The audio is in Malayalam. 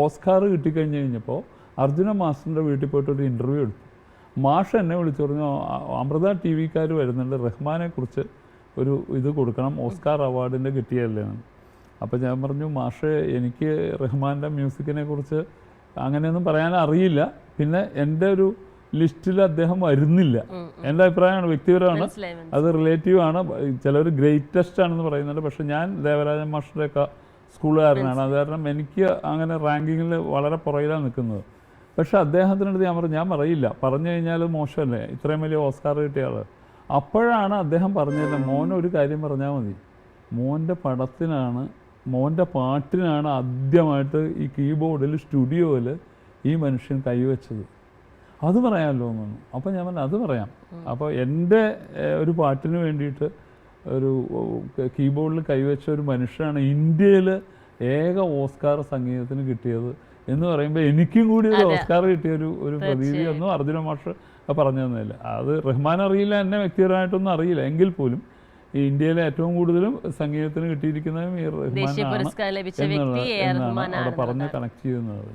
ഓസ്കാർ കിട്ടിക്കഴിഞ്ഞ് കഴിഞ്ഞപ്പോൾ അർജുന മാസ്റ്ററിന്റെ വീട്ടിൽ പോയിട്ട് ഒരു ഇന്റർവ്യൂ എടുത്തു. മാഷ് എന്നെ വിളിച്ചു പറഞ്ഞു അമൃത ടി വിക്കാർ വരുന്നുണ്ട് റഹ്മാനെ കുറിച്ച് ഒരു ഇത് കൊടുക്കണം ഓസ്കാർ അവാർഡിന്റെ കിട്ടിയല്ലേ അപ്പോൾ ഞാൻ പറഞ്ഞു മാഷ് എനിക്ക് റഹ്മാന്റെ മ്യൂസിക്കിനെ കുറിച്ച് അങ്ങനെയൊന്നും പറയാൻ അറിയില്ല. പിന്നെ എന്റെ ഒരു ലിസ്റ്റിൽ അദ്ദേഹം വരുന്നില്ല. എന്റെ അഭിപ്രായമാണ് വ്യക്തിപരമാണ്. അത് റിലേറ്റീവ് ആണ് ചിലർ ഗ്രേറ്റസ്റ്റ് ആണെന്ന് പറയുന്നുണ്ട്. പക്ഷെ ഞാൻ ദേവരാജൻ ഒക്കെ സ്കൂളുകാരനാണ്. അത് കാരണം എനിക്ക് അങ്ങനെ റാങ്കിങ്ങിൽ വളരെ പുറകിലാണ് നിൽക്കുന്നത്. പക്ഷെ അദ്ദേഹത്തിനടുത്ത് ഞാൻ പറഞ്ഞു ഞാൻ പറയില്ല. പറഞ്ഞു കഴിഞ്ഞാൽ മോശമല്ലേ? ഇത്രയും വലിയ ഓസ്കാർ കിട്ടിയ ആൾ അപ്പോഴാണ് അദ്ദേഹം പറഞ്ഞത് മോൻ ഒരു കാര്യം പറഞ്ഞാൽ മതി. മോന്റെ പടത്തിനാണ് മോന്റെ പാട്ടിനാണ് ആദ്യമായിട്ട് ഈ കീബോർഡിൽ സ്റ്റുഡിയോയിൽ ഈ മനുഷ്യൻ കൈവച്ചത്. അത് പറയാമല്ലോ എന്ന് പറഞ്ഞു. അപ്പോൾ ഞാൻ പറഞ്ഞു അത് പറയാം. അപ്പോൾ എന്റെ ഒരു പാട്ടിന് വേണ്ടിയിട്ട് ഒരു കീബോർഡിൽ കൈവച്ച ഒരു മനുഷ്യനാണ് ഇന്ത്യയിൽ ഏക ഓസ്കാർ സംഗീതത്തിന് കിട്ടിയത് എന്ന് പറയുമ്പോൾ എനിക്കും കൂടി ഒരു ഓസ്കാർ കിട്ടിയ ഒരു ഒരു പ്രതീതി ഒന്നും അർജുന മാഷ് പറഞ്ഞു തന്നില്ല. അത് റഹ്മാൻ അറിയില്ല എന്നെ വ്യക്തിപരമായിട്ടൊന്നും അറിയില്ല. എങ്കിൽ പോലും ഈ ഇന്ത്യയിലെ ഏറ്റവും കൂടുതലും സംഗീതത്തിന് കിട്ടിയിരിക്കുന്നതും ഈ റഹ്മാൻ അവിടെ പറഞ്ഞ് കണക്ട് ചെയ്യുന്നത്.